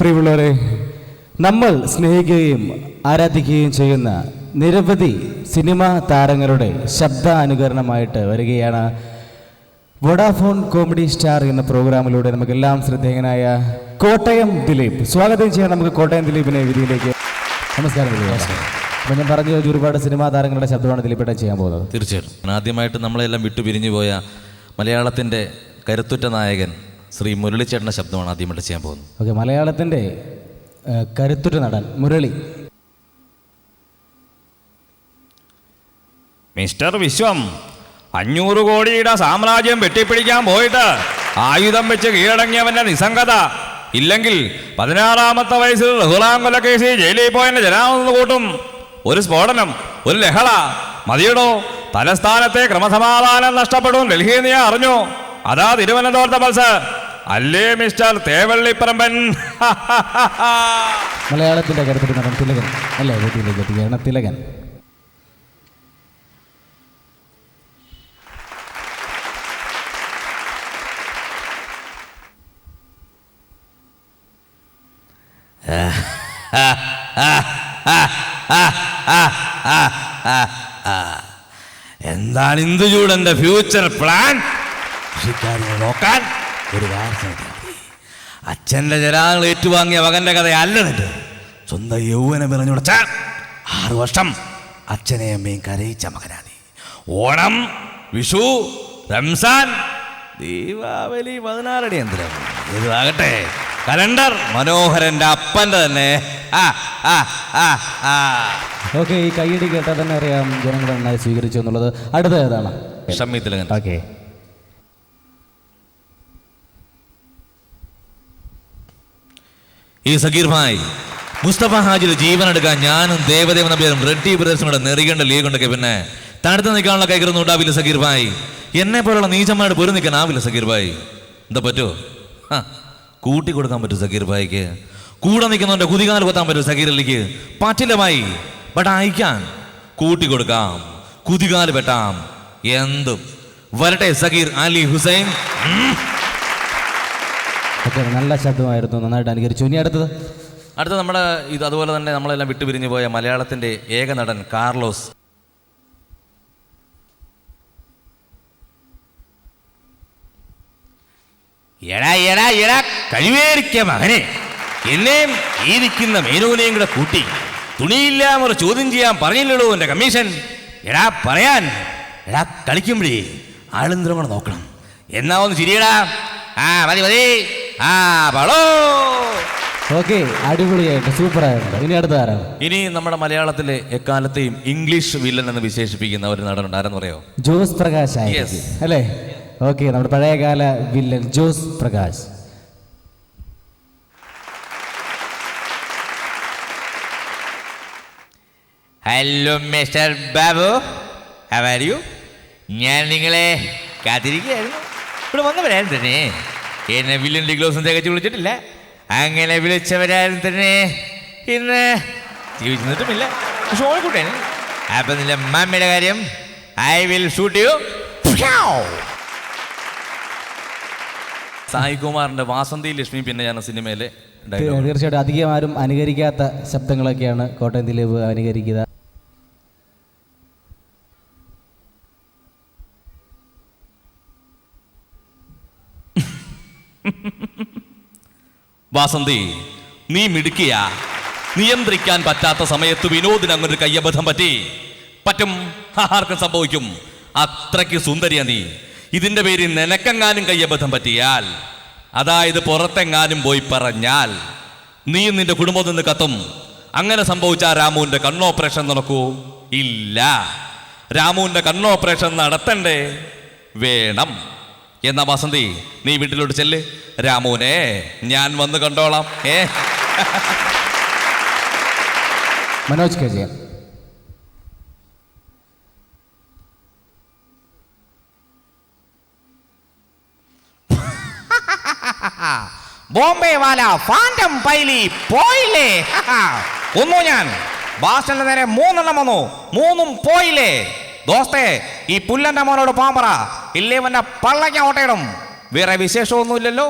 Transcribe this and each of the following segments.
പ്രിയമുള്ളവരെ നമ്മൾ സ്നേഹിക്കുകയും ആരാധിക്കുകയും ചെയ്യുന്ന നിരവധി സിനിമാ താരങ്ങളുടെ ശബ്ദ അനുകരണമായിട്ട് വരികയാണ് വോഡാഫോൺ കോമഡി സ്റ്റാർ എന്ന പ്രോഗ്രാമിലൂടെ നമുക്കെല്ലാം ശ്രദ്ധേയനായ കോട്ടയം ദിലീപ്. സ്വാഗതം ചെയ്യാൻ നമുക്ക് കോട്ടയം ദിലീപിനെ വിധിയിലേക്ക് നമസ്കാരം അപ്പം ഞാൻ പറഞ്ഞു ഒരുപാട് സിനിമാ താരങ്ങളുടെ ശബ്ദമാണ് ദിലീപേട്ടൻ ചെയ്യാൻ പോകുന്നത്. തീർച്ചയായിട്ടും. ആദ്യമായിട്ട് നമ്മളെല്ലാം വിട്ടു പിരിഞ്ഞു പോയ മലയാളത്തിന്റെ കരുത്തുറ്റ നായകൻ ശ്രീ മുരളിച്ചേട്ടന്റെ ശബ്ദമാണ് ആദ്യമായിട്ട് ചെയ്യാൻ പോകുന്നത്. ഓക്കെ മലയാളത്തിന്റെ കരുത്തുറ്റ നടൻ മുരളി. മിസ്റ്റർ വിശ്വം അഞ്ഞൂറ് കോടിയുടെ സാമ്രാജ്യം വെട്ടിപ്പിടിക്കാൻ പോയിട്ട് ആയുധം വെച്ച് കീഴടങ്ങിയവന്റെ നിസ്സംഗത. ഇല്ലെങ്കിൽ പതിനാറാമത്തെ വയസ്സിൽ ബഹുളാങ്കൊല കേസിൽ ജയിലിൽ പോയതിന്റെ ജനാമെന്ന് കൂട്ടും. ഒരു സ്ഫോടനം ഒരു ലഹള. മതിയടോ തലസ്ഥാനത്തെ ക്രമസമാധാനം നഷ്ടപ്പെടും ഡൽഹിയിൽ നീ അറിഞ്ഞു. അതാ തിരുവനന്തപുരത്തെ ബസ് അല്ലേ മിസ്റ്റർ തേവള്ളിപ്പറമ്പൻ? മലയാളത്തിന്റെ കരുത്തിൽ നടൻ തിലകൻ. അല്ലേ വീട്ടിലേക്ക് എത്തിക്കുകയാണ് തിലകൻ. എന്താണ് ഇന്ദുചൂടന്റെ ഫ്യൂച്ചർ പ്ലാൻ? കൃഷിക്കാരനെ നോക്കാൻ. ഒരു കാര്യം അച്ഛന്റെ ജരാങ്ങൾ ഏറ്റുവാങ്ങിയ മകന്റെ കഥയല്ല നിന്റെ സ്വന്തം യൗവനം പിറഞ്ഞുടച്ച ആറു വർഷം അച്ഛനെയും അമ്മയും കരയിച്ച മകനാ നീ ഓണം വിഷു റംസാൻ ദീപാവലി പതിനാറടി യന്ത്രം. ഇതാകട്ടെ കലണ്ടർ മനോഹരന്റെ അപ്പന്റെ തന്നെ. ആ ആ ആ ആ. ഓക്കെ ഈ കൈയടി കേട്ടാൽ തന്നെ അറിയാം ജനങ്ങൾ നന്നായി സ്വീകരിച്ചു എന്നുള്ളത്. അടുത്ത ഏതാണ്? ഓക്കെ. ഈ സഗീർ ഭായ് മുസ്തഫ ഹാജിൽ ജീവൻ എടുക്കാൻ ഞാനും ദേവദേവ നബിയും റെഡ്ഡി ബ്രദേഴ്സും കൂടെ നെറികണ്ട ലീഗ് ഉണ്ടൊക്കെ പിന്നെ. തണുത്ത് നിൽക്കാനുള്ള കൈകൃതം ഉണ്ടാവില്ല സക്കീർ ഭായ് എന്നെ പോലുള്ള നീചന്മാരുടെ പൊരു നിൽക്കാൻ ആവില്ല സക്കീർ ഭായ് എന്താ പറ്റുമോ കൂട്ടി കൊടുക്കാൻ പറ്റും സഗീർ ഭായിക്ക് കൂടെ നിൽക്കുന്നവന്റെ കുതികാൽ കൊത്താൻ പറ്റും സഗീർ അല്ലിക്ക് പറ്റില്ല ഭായി ബട്ട് അയക്കാൻ കൂട്ടി കൊടുക്കാം. കുതികാൽ വെട്ടാം. എന്തും. വരട്ടെ സഗീർ അലി ഹുസൈൻ. ഓക്കെ നല്ല ശബ്ദമായിരുന്നു. നന്നായിട്ട് അനുകരിച്ചു. ഇനി അടുത്തത്. അടുത്ത നമ്മുടെ ഇത് അതുപോലെ തന്നെ നമ്മളെല്ലാം വിട്ടുപിരിഞ്ഞു പോയ മലയാളത്തിന്റെ ഏക നടൻ കാർലോസ്. എടാ എടാ എടാ കഴിവേരിക്ക മകനെ. എന്നെയും ഈ നിൽക്കുന്ന മേനോനെയും കൂടെ കൂട്ടി. തുണിയില്ലാമൊരു ചോദ്യം ചെയ്യാൻ പറഞ്ഞില്ലടോ എന്റെ കമ്മീഷൻ. എടാ പറയാൻ. എടാ കളിക്കുമ്പോഴേ ആളും കൂടെ നോക്കണം. എന്നാ ഒന്ന് ചിരിയടാ. ആ മതി മതി. ആ പളോ ഓക്കെ അടിപൊളിയായിട്ട് സൂപ്പറായിട്ടുണ്ട്. ഇനി അടുത്ത ആരാണ് ഇനി നമ്മുടെ മലയാളത്തിലെ എക്കാലത്തെയും ഇംഗ്ലീഷ് വില്ലൻ എന്ന് വിശേഷിപ്പിക്കുന്ന ഒരു നടനുണ്ട്. ആരെന്ന് പറയോ ജോസ് പ്രകാശ് അല്ലേ? ഓക്കെ നമ്മുടെ പഴയകാല villain Jose Prakash. Hello mister Babu how you ഞാൻ നിങ്ങളെ കാത്തിരിക്കുകയായിരുന്നു. ഇവിടെ വന്നവരായിരുന്നു. തന്നെ എന്നെ വില്യൻ ഡിഗ്ലോസും തികച്ചു വിളിച്ചിട്ടില്ല. അങ്ങനെ വിളിച്ചവരാരും തന്നെ ഇന്ന് ജീവിച്ചു നിന്നിട്ടുമില്ല പക്ഷെ ഓൾക്കൂട്ടേന് അപ്പം നിന്റെ മമ്മിയുടെ കാര്യം I will shoot you. Sai കുമാറിന്റെ വാസന്തി ലക്ഷ്മി പിന്നെ ഞാൻ സിനിമയിലെ ഡയലോഗ് തീർച്ചയായിട്ടും അധികം ആരും അനുകരിക്കാത്ത ശബ്ദങ്ങളൊക്കെയാണ് കോട്ടയം ദിലീപ് അനുകരിക്കുക. വാസന്തി നീ മിടുക്കിയ. നിയന്ത്രിക്കാൻ പറ്റാത്ത സമയത്ത് വിനോദിന് അങ്ങൊരു കയ്യബദ്ധം പറ്റി. പറ്റും ആർക്കും സംഭവിക്കും. അത്രയ്ക്ക് സുന്ദരിയ നീ. ഇതിന്റെ പേരിൽ നിനക്കെങ്ങാനും കയ്യബദ്ധം പറ്റിയാൽ അതായത് പുറത്തെങ്ങാനും പോയി പറഞ്ഞാൽ നീ നിന്റെ കുടുംബം നിന്ന് കത്തും. അങ്ങനെ സംഭവിച്ച രാമുവിന്റെ കണ്ണോപ്പറേഷൻ നടക്കൂ? ഇല്ല. രാമുവിന്റെ കണ്ണോപ്പറേഷൻ നടത്തണ്ടേ? വേണം. എന്നാ വസന്തി നീ വീട്ടിലോട്ട് ചെല്ല്. രാമുവിനെ ഞാൻ വന്ന് കണ്ടോളാം. ഏ? മനോജ് കെ ജയൻ ബോംബെ വാല ഫാന്റം പൈലി പോയില്ലേ? ഒന്നു ഞാൻ. ബാസ്റ്റലിന് നേരെ മൂന്നെണ്ണം വന്നു. മൂന്നും പോയില്ലേ? ദോസ്തേ ഈ പുല്ലന്റെ മോനോട് പാമ്പറ ഇല്ലേ വന്ന പള്ളയ്ക്ക് ഓട്ടയിടും വേറെ വിശേഷമൊന്നുമില്ലല്ലോ.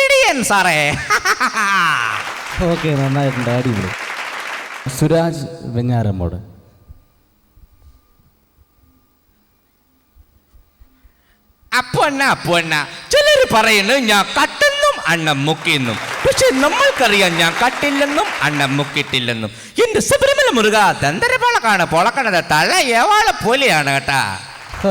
ഇടിയൻ സാറേ. ഓക്കെ നന്നായിട്ടുണ്ട് അടിപൊളി. സുരാജ് വെഞ്ഞാറമ്മോട്. അപ്പൊ അപ്പൊണ്ണ ചിലര് പറയുന്നു ഞാൻ അണ്ണം മുക്കിയെന്നും പക്ഷെ നമ്മൾക്കറിയാം ഞാൻ കട്ടില്ലെന്നും അണ്ണം മുക്കിയിട്ടില്ലെന്നും. എന്റെ ശബരിമല മുരുക ദന്തരപളക്കാണ് പൊളക്കണത് തല ഏവാളെ പോലെയാണ് കേട്ടാ.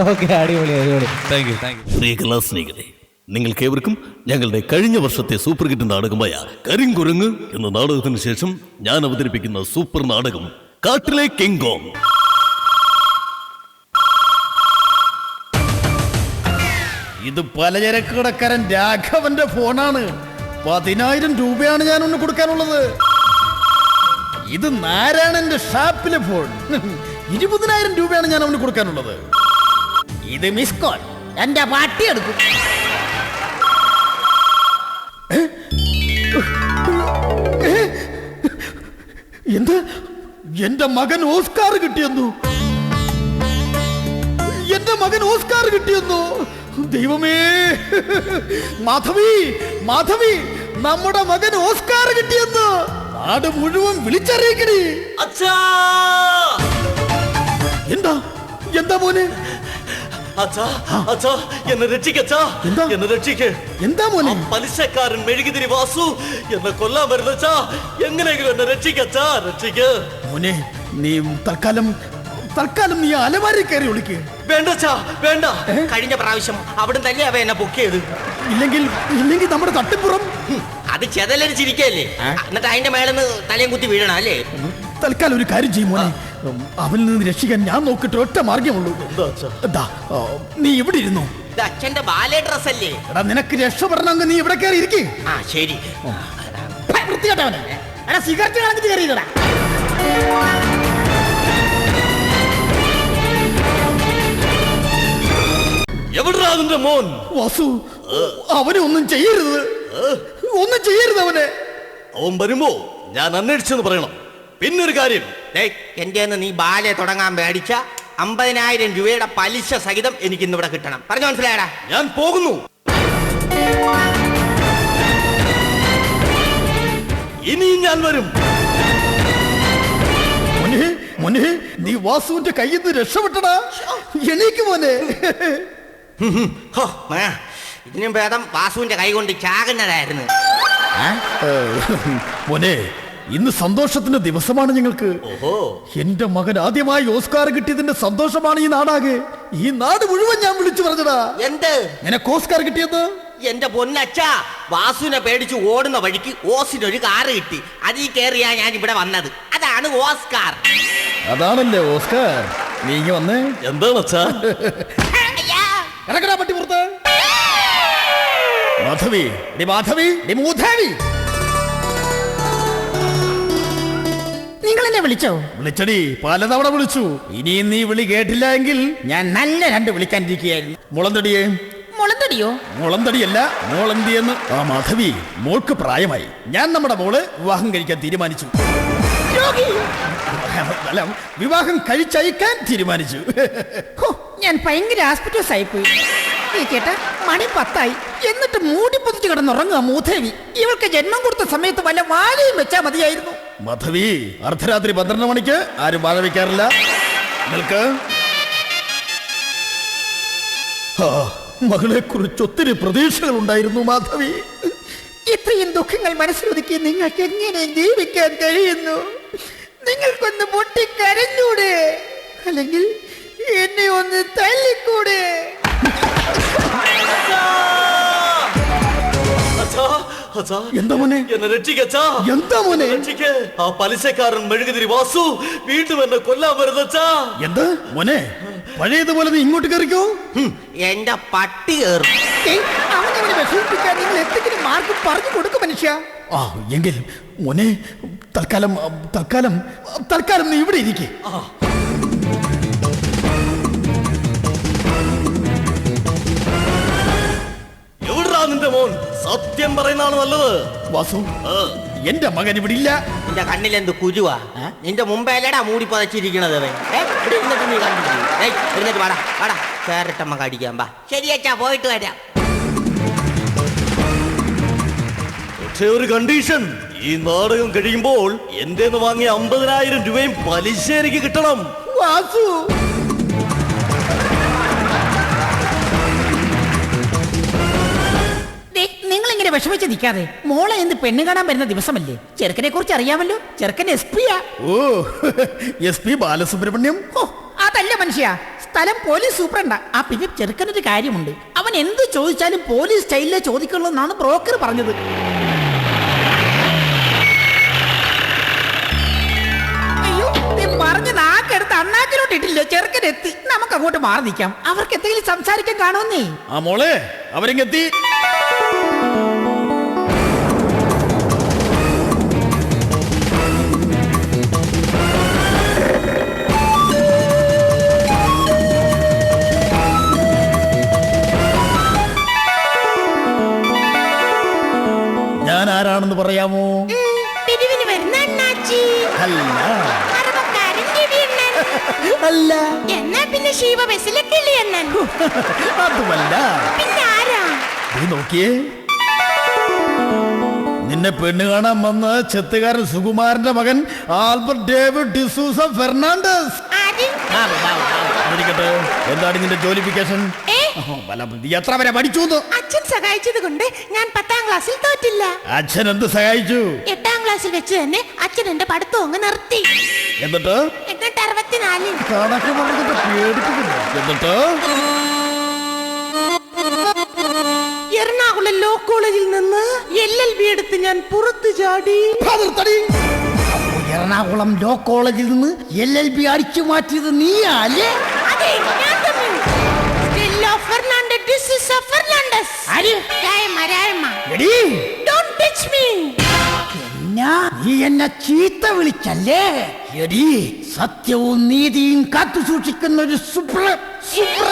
ഓക്കെ അടിപൊളി അടിപൊളി. Thank you thank you Sreekala സ്നേഹിതരെ നിങ്ങൾക്കേവർക്കും ഞങ്ങളുടെ കഴിഞ്ഞ വർഷത്തെ സൂപ്പർ ഹിറ്റ് നാടകമായ കരിങ്കുരങ്ങ് എന്ന നാടകത്തിന് ശേഷം ഞാൻ അവതരിപ്പിക്കുന്ന സൂപ്പർ നാടകം കാട്ടിലെ കിങ്കോങ് ഇത് പലചരക്ക് കടക്കാരൻ രാഘവന്റെ ഫോണാണ്. പതിനായിരം രൂപയാണ് ഞാൻ ഒന്ന് കൊടുക്കാനുള്ളത്. ഇത് നാരായണന്റെ ഷാപ്പിലെ ഫോൺ. ഇരുപതിനായിരം രൂപയാണ് ഞാൻ അവന് കൊടുക്കാനുള്ളത്. ഇത് മിസ് കോൾ. എന്റെ പാട്ടി എടുക്കും. എന്താ? എന്റെ മകൻ ഓസ്കാർ കിട്ടിയെന്നു. എന്റെ മകൻ ഓസ്കാർ കിട്ടിയെന്നു. ദൈവമേ. മാധവി മാധവി നമ്മുടെ മകൻ ഓസ്കാർ കിട്ടിയെന്ന് നാട് മുഴുവൻ വിളിച്ചറിയിക്കണി. എന്താ? എന്താ മോനെ? അച്ഛാ അച്ഛാ എന്നെ എന്താ? എന്നെ രക്ഷിക്ക്. എന്താ മോനെ? പലിശക്കാരൻ മെഴുകുതിരി വാസു എന്നെ കൊല്ലാൻ വരുന്നച്ചാ എങ്ങനെയെങ്കിലും എന്നെ രക്ഷിക്കച്ചാ രക്ഷിക്ക്. മോനെ നീ തൽക്കാലം തൽക്കാലം നീ അലമാരി കയറി വേണ്ടച്ചാ വേണ്ട. കഴിഞ്ഞ പ്രാവശ്യം അവിടെ തന്നെ അവ എന്നെ ബുക്ക് ചെയ്ത്? ഇല്ലെങ്കിൽ ഇല്ലെങ്കിൽ നമ്മുടെ തട്ടിപ്പുറം. അത് ചെതലരിച്ചിരിക്കല്ലേ എന്നിട്ട് അതിന്റെ മേലെന്ന് തലയും കുത്തി വീഴണം അല്ലേ? തൽക്കാലം ഒരു കാര്യം ചെയ്യും മോനെ. അവനിൽ നിന്ന് രക്ഷിക്കാൻ ഞാൻ നോക്കിട്ട് ഒറ്റ മാർഗമുള്ളൂ നീ ഇവിടെ ഇരുന്നു? അച്ഛന്റെ ബാലെ ഡ്രസ് അല്ലേ? എടാ നിനക്ക് രക്ഷപ്പെടണമെങ്കിൽ നീ ഇവിടെ കയറി ഇരിക്കേ. ആ ശരി. വൃത്തികെട്ടവനെ. എടാ സിഗരറ്റ് കളഞ്ഞിട്ട് കയറിയതടാ എവിടാ നിന്റെ മോൻ. വാസു അവനെ ഒന്നും ചെയ്യരുത്. ഒന്നും ചെയ്യരുത് അവനെ. അവൻ വരുമ്പോ ഞാൻ അന്വേഷിച്ചെന്ന് പറയണം. പിന്നൊരു കാര്യം. എന്റെ നീ ബാലെ തുടങ്ങാൻ പേടിച്ച അമ്പതിനായിരം രൂപയുടെ പലിശ സഹിതം എനിക്ക് ഇന്നിവിടെ കിട്ടണം. പറഞ്ഞു മനസ്സിലായടാ? ഞാൻ പോകുന്നു. ഇനിയും ഞാൻ വരും. മോനെ മോനെ നീ വാസുവിന്റെ കയ്യിൽ നിന്ന് രക്ഷപ്പെട്ടടാ. എണീക്ക് മോനെ. ഹോ, മേ, ഇതിനും ഭേദം വാസുവിന്റെ കൈ കൊണ്ട് ചാകുന്നതായിരുന്നു. മോനെ ഇന്ന് സന്തോഷത്തിന്റെ ദിവസമാണ് ഞങ്ങൾക്ക്. ഓഹോ. എന്റെ മകൻ ആദ്യമായി ഓസ്കാർ കിട്ടിയതിന്റെ സന്തോഷമാണ് ഈ നാടാകെ. ഈ നാട് മുഴുവൻ ഞാൻ വിളിച്ചു പറഞ്ഞതാ. എന്ത്? നിനക്ക് ഓസ്കാർ കിട്ടിയത്? എന്റെ പൊന്നച്ചാ വാസുവിനെ പേടിച്ച് ഓടുന്ന വഴിക്ക് ഓസിനൊരു കാറ് കിട്ടി. അതിൽ കയറിയാ ഞാൻ ഇവിടെ വന്നത്. അതാണ് ഓസ്കാർ. അതാണല്ലേ ഓസ്കാർ. നീ വന്നേ. എന്താണ് അച്ഛാ? ഇറക്കടാ പട്ടി പുറത്ത് മാധവി ഡി മാധവി ഡി മൂധാവി. നിങ്ങൾ എന്നെ വിളിച്ചോ? വിളിച്ചടി പലതവണ വിളിച്ചു. ഇനിയും നീ വിളി കേട്ടില്ല എങ്കിൽ ഞാൻ നല്ല രണ്ട് വിളിക്കാനിരിക്കുകയായിരുന്നു. മുളന്തടിയേ. മുളന്തടിയോ? മുളന്തടിയല്ല മോളന്തിയെന്ന്. ആ മാധവി മോൾക്ക് പ്രായമായി. ഞാൻ നമ്മുടെ മോൾ വിവാഹം കഴിക്കാൻ തീരുമാനിച്ചു. അല്ല വിവാഹം കഴിച്ചയക്കാൻ തീരുമാനിച്ചു. ഹോ, ഞാൻ ഭയങ്കര ആസ്പിറ്റോസ് ആയിപ്പോയി ഈ കേട്ട മണി പത്തായി. എന്നിട്ട് മൂടി പൊതിച്ച് കിടന്നുറങ്ങുക മൂധേവി. ഇവൾക്ക് ജന്മം കൊടുത്ത സമയത്ത് വല്ല വാഴയും വെച്ചാ മതിയായിരുന്നു. മധവി അർദ്ധരാത്രി പന്ത്രണ്ട് മണിക്ക് ആരും വാഴ വയ്ക്കാറില്ല നിങ്ങൾക്ക് മകളെ കുറിച്ച് ഒത്തിരി പ്രതീക്ഷകൾ ഉണ്ടായിരുന്നു മാധവി. ഇത്രയും ദുഃഖങ്ങൾ മനസ്സിലൊതുക്കി നിങ്ങൾക്ക് എങ്ങനെ ജീവിക്കാൻ കഴിയുന്നു? നിങ്ങൾക്കൊന്ന് പൊട്ടിക്കരഞ്ഞൂടെ. അല്ലെങ്കിൽ എന്നെ ഒന്ന് തല്ലിക്കൂടെ? എന്താ മോനെ? എന്നെ രക്ഷിക്കച്ചാ എന്താ മോനെ? രക്ഷിക്ക്. ആ പലിശക്കാരൻ മെഴുകുതിരി വാസു വീണ്ടും എന്നെ കൊല്ലാൻ വരുന്നച്ചാ എന്താ? മോനെ പഴയതുപോലെ നീ ഇങ്ങോട്ട് കയറിക്കോ? എന്റെ പട്ടി കയറും. അവനവനെ വിഷമിപ്പിക്കാൻ നിങ്ങൾ എന്തെങ്കിലും മാർഗം പറഞ്ഞു കൊടുക്കും മനുഷ്യ. ആ എങ്കിൽ മോനെ തൽക്കാലം തൽക്കാലം തൽക്കാലം നീ ഇവിടെ ഇരിക്കേ. എവിടാ നിന്റെ മോൻ. സത്യം പറയുന്നതാണ് നല്ലത്. വാസു എന്റെ മകൻ ഇവിടെ ഇല്ല. നിന്റെ കണ്ണിലെന്ത് കുരുവാ? നിന്റെ മുമ്പേലടാ മൂടി പുതച്ചിരിക്കണത് ഇരുന്നിട്ട് വാടാ വാടാ. ചേരട്ടമ്മ കടിക്കാൻ വാ. ശരി അച്ഛാ പോയിട്ട് വരാം. പക്ഷേ ഒരു കണ്ടീഷൻ ഈ നാടകം കഴിയുമ്പോൾ എന്റെ വാങ്ങിയ അമ്പതിനായിരം രൂപയും പലിശ എനിക്ക് കിട്ടണം. വാസു ഇങ്ങനെ വിഷമിച്ച് നിൽക്കാതെ മോളെ എന്ത് പെണ്ണ് കാണാൻ വരുന്ന ദിവസമല്ലേ? ചെറുക്കനെ കുറിച്ച് അറിയാമല്ലോ. ചെറുക്കൻ എസ് പിയാ. ഓ എസ് പി ബാലസുബ്രഹ്മണ്യം? ഓ അതല്ല മനുഷ്യ. സ്ഥലം പോലീസ് സൂപ്രണ്ടാ. ആ പിന്നെ ചെറുക്കനൊരു കാര്യമുണ്ട്. അവൻ എന്ത് ചോദിച്ചാലും പോലീസ് സ്റ്റൈലിലെ ചോദിക്കുള്ളൂ എന്നാണ് ബ്രോക്കർ പറഞ്ഞത്. അയ്യോ നീ പറഞ്ഞ നാക്കെടുത്ത് അണ്ണാക്കിലോട്ട് ഇട്ടില്ല? ചെറുക്കൻ എത്തി. നമുക്ക് അങ്ങോട്ട് മാറി നിൽക്കാം. അവർക്ക് എന്തെങ്കിലും സംസാരിക്കാൻ കാണുമെന്നേ. ആ മോളെ അവരിങ്ങെത്തി? ആരാണെന്ന് പറയാമോ? പിരിവിന് വരുന്ന അണ്ണാച്ചി. അല്ല. അല്ല. എന്നാ പിന്നെ ശിവ ബസ്സിലെ കിളിയണ്ണൻ അതുമല്ല. പിന്നെ ആരാ? നീ നോക്കിയേ. നിന്നെ പെണ്ണ് കാണാൻ വന്ന ചെത്തുകാരൻ സുകുമാരന്റെ മകൻ ആൽബർട്ട് ഡേവിഡ് ഡിസൂസ ഫെർണാണ്ടസ്. എന്താണ് നിന്റെ ജോലിഫിക്കേഷൻ? എത്ര വരെ പഠിച്ചു? അച്ഛൻ സഹായിച്ചത് കൊണ്ട് ഞാൻ പത്താം ക്ലാസ്സിൽ തോറ്റില്ല. അച്ഛൻ എന്ത് സഹായിച്ചു? എട്ടാം ക്ലാസ്സിൽ വെച്ച് തന്നെ അച്ഛൻ എന്റെ പഠിത്തം അങ്ങ് നിർത്തി. എന്നിട്ട്? എന്നിട്ട് അറുപത്തിനാലിൽ. എന്നിട്ട്? എറണാകുളം ലോ കോളേജിൽ നിന്ന് എൽ എൽ ബി എടുത്ത് ഞാൻ പുറത്തു ചാടി. എറണാകുളം ലോ കോളേജിൽ നിന്ന് എൽ എൽ ബി അടിച്ചു മാറ്റിയത് നീയാ അല്ലേ? നീ എന്നെ ചീത്ത വിളിച്ചല്ലേ? എടി സത്യവും നീതിയും കാത്തു സൂക്ഷിക്കുന്ന ഒരു സുപ്ര സുപ്ര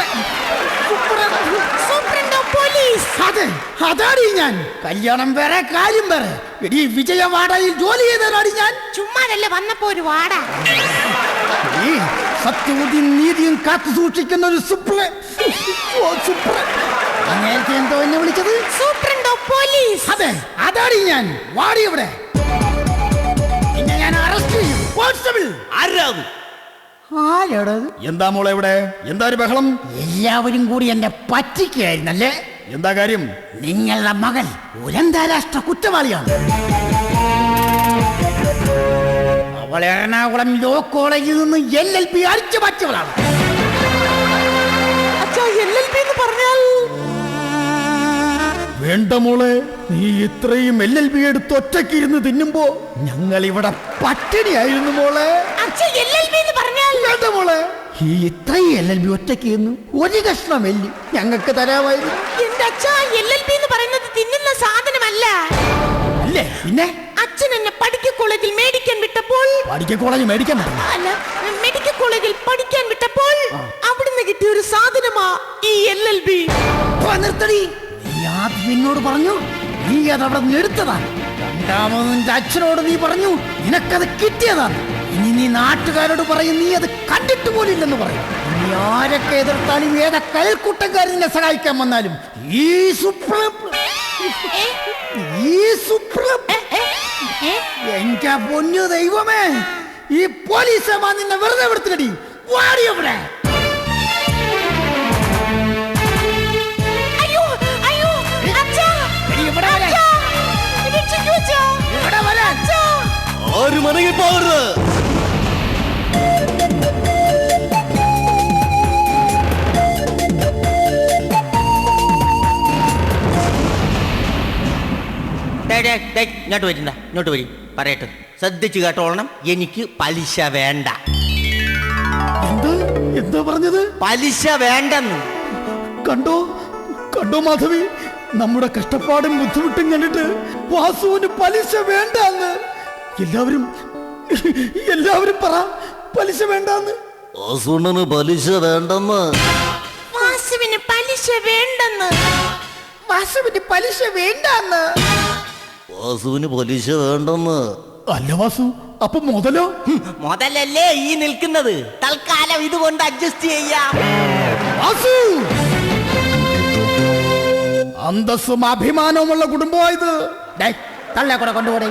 അതെ അതാടി ഞാൻ. കല്യാണം വേറെ കാര്യം വേറെ. എടി വിജയവാടയിൽ ജോലി ചെയ്തതാണ് ഞാൻ. ചുമ്മാതല്ലേ വന്നപ്പോ ഒരു വാട. സത്യവും നീതിയും കാത്തു സൂക്ഷിക്കുന്ന ഒരു സുപ്ര ഓ, സുപ്ര നീ നേരത്തെ എന്തോ എന്നെ വിളിച്ചത്? സൂപ്രണ്ടോ പോലീസ്? അതെ അതാടി ഞാൻ. വാടി ഇവിടെ. നിന്നെ ഞാൻ അറസ്റ്റ് ചെയ്യും. കോൺസ്റ്റബിൾ. ആരാത്? ആരാടത് എന്താ മോളെ ഇവിടെ? എന്താ ഒരു ബഹളം? എല്ലാവരും കൂടി എന്നെ പറ്റിക്കുകയായിരുന്നല്ലേ? എന്താ കാര്യം? നിങ്ങളുടെ മകൻ ഒരു അന്താരാഷ്ട്ര കുറ്റവാളിയാണ്. അവൾ എറണാകുളം ലോ കോളേജിൽ നിന്ന് എൽ എൽ പി അടിച്ചു പറ്റവളാണ് വേണ്ട മോളെ നീ ഇത്രയും എൽ എൽ ബി എടുത്ത് ഒറ്റയ്ക്ക് ഇരുന്ന് തിന്നുമ്പോ ഞങ്ങൾ ഇവിടെ പട്ടിണിയായിരുന്നു മോളെ. വേണ്ട മോളെ ഈ ഇത്രയും എൽ എൽ ബി ഒറ്റയ്ക്ക് ഇരുന്ന് ഒരു കഷ്ണം എല്ലി ഞങ്ങൾക്ക് തരാമായിരുന്നു. എന്റെ അച്ഛാ എൽ എൽ ബി എന്ന് പറയുന്നത് തിന്നുന്ന സാധനമല്ല. അല്ലേ? പിന്നെ? അച്ഛൻ എന്നെ പഠിക്കൽ കോളേജിൽ മേടിക്കാൻ വിട്ടപ്പോൾ പഠിക്കൽ കോളേജ് മേടിക്കാൻ പറ്റില്ല. അല്ല മെഡിക്കൽ കോളേജിൽ പഠിക്കാൻ വിട്ടപ്പോൾ അവിടുന്ന് കിട്ടിയ ഒരു സാധനമാ ഈ എൽ എൽ ബി. നിർത്തടി. നീ ആദ്യം എന്നോട് പറഞ്ഞു. നീ അത് അവിടെ നിന്ന് എടുത്തതാണ്. രണ്ടാമത് നിന്റെ അച്ഛനോട് നീ പറഞ്ഞു. നിനക്കത് കിട്ടിയതാണ്. ഇനി നീ നാട്ടുകാരോട് പറയും നീ അത് കണ്ടിട്ട് പോലില്ലെന്ന് പറയും. നീ ആരൊക്കെ എതിർത്താലും ഏതൊക്കെ അയൽക്കൂട്ടക്കാരൻ നിന്നെ സഹായിക്കാൻ വന്നാലും ഈ സുപ്ര എന്റെ പൊന്നു ദൈവമേ ഈ പോലീസ് നിന്നെ വെറുതെ വിടുത്തില്ലടി വാടി അവിടെ. അയ്യോ അയ്യോ ഇങ്ങോട്ട് വരുന്ന ഇങ്ങോട്ട് വരും. പറയട്ടെ. ശ്രദ്ധിച്ചു കേട്ടോളണം. എനിക്ക് പലിശ വേണ്ട. എന്താ? എന്താ പറഞ്ഞത്? പലിശ വേണ്ടെന്ന്. കണ്ടോ? കണ്ടോ മാധവി? നമ്മുടെ കഷ്ടപ്പാടും ബുദ്ധിമുട്ടും കണ്ടിട്ട് വാസുവിന് പലിശ വേണ്ടാന്ന്. എല്ലാവരും എല്ലാവരും പറ. പലിശ വേണ്ടാന്ന്. വാസുണ്ണന് പലിശ വേണ്ടെന്ന്. വാസുവിന് പലിശ വേണ്ടെന്ന്. വാസുവിന് പലിശ വേണ്ടെന്ന്. വാസുവിന് പലിശ വേണ്ടെന്ന്. അല്ല വാസു അപ്പൊ മുതലോ? മുതലല്ലേ ഈ നിൽക്കുന്നത്. തൽക്കാലം ഇതുകൊണ്ട് അഡ്ജസ്റ്റ് ചെയ്യാം. വാസു! അന്തസ്സും അഭിമാനവുമുള്ള കുടുംബമായത് തള്ളെ കൂടെ കൊണ്ടുപോടേ.